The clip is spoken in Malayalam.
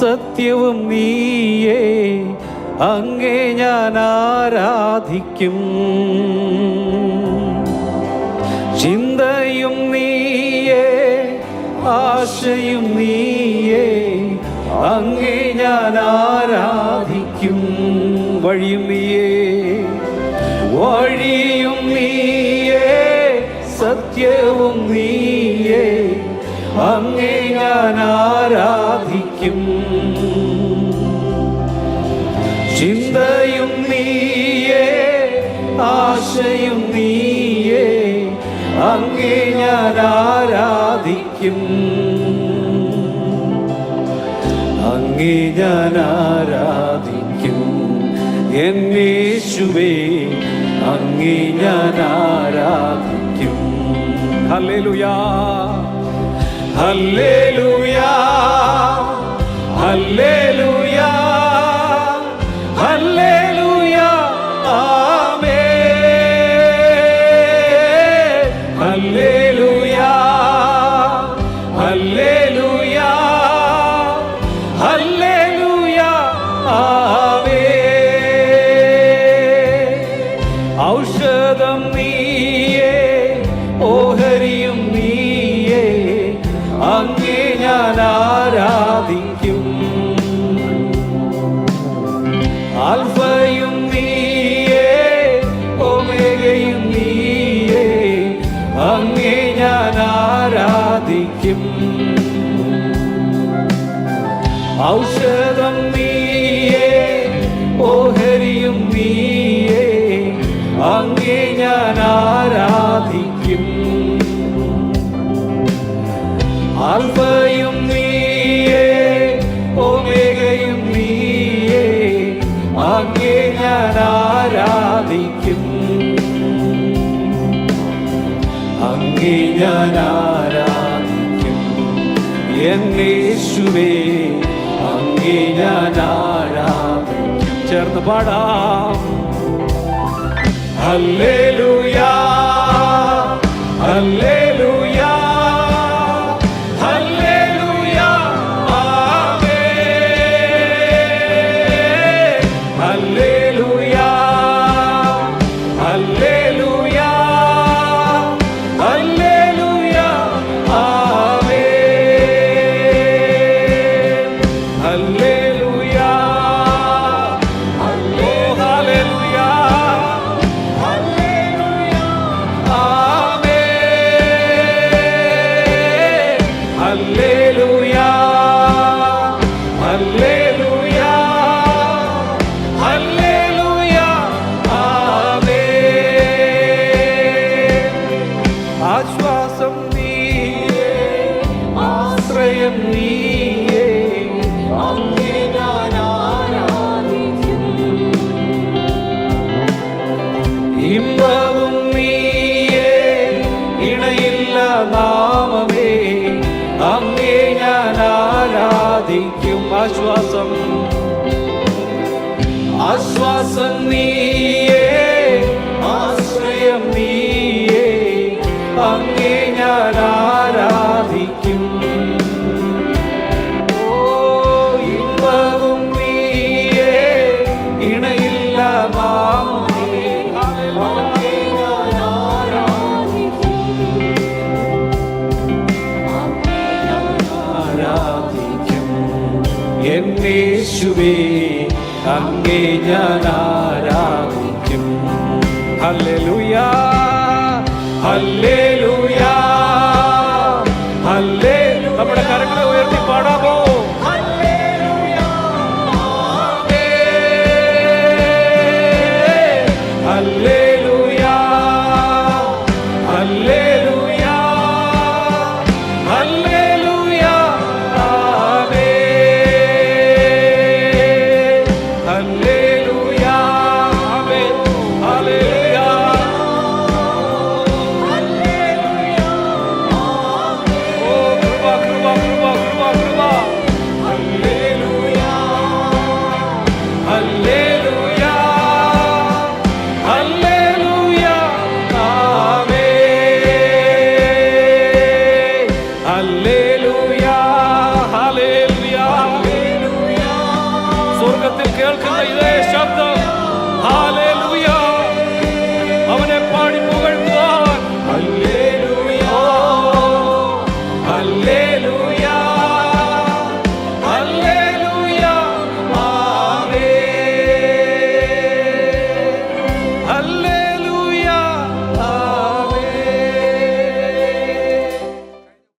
സത്യവും നീയേ അങ്ങേ ഞാൻ ആരാധിക്കും. ചിന്തയും നീയേ ആശയും നീയേ അങ്ങേ ഞാൻ ആരാധിക്കും. വഴിയും നീയേ വഴിയും നീയേ സത്യവും നീയേ അങ്ങേ ഞാൻ ആരാധിക്കും ചിന്തയും നീയേ ആശയും നീയേ അങ്ങേ ഞാൻ ആരാധിക്കും. അങ്ങേ ഞാൻ ആരാധിക്കും. എന്നേശുവേ അങ്ങേ ഞാൻ ആരാധിക്കും. ഹല്ലേലൂയാ. ഹല്ലേലൂയാ. ഹല്ലേലൂയാ ഔഷധം നീയേ ഓഹരിയും നീയേ അങ്ങേ ഞാൻ ആരാധിക്കും. ആൽഫയും നീയേ ഒമേഗയും നീയേ അങ്ങേ ഞാൻ ആരാധിക്കും. അങ്ങേ ഞാൻ ആരാധിക്കും. എന്നേശുവേ അങ്ങേ ഞാൻ ആരാധിക്കും ചേർന്ന് പാടാം. ഹല്ലേലൂയാ. ഹല്ലേലൂയാ. ആശ്വാസം നീയേ ആശ്രയം നീയേ അങ്ങേ ഞാൻ ആരാധിക്കും. ഇമ്പവും നീയേ ഇണയില്ല നാമമേ അങ്ങേ ഞാൻ ആരാധിക്കും. ആശ്വാസം ആശ്വാസം നീയേ. എന്നേശുവേ അങ്ങേ ഞാൻ ആരാധിക്കും. ഹല്ലേലൂയാ ഹല്ലേ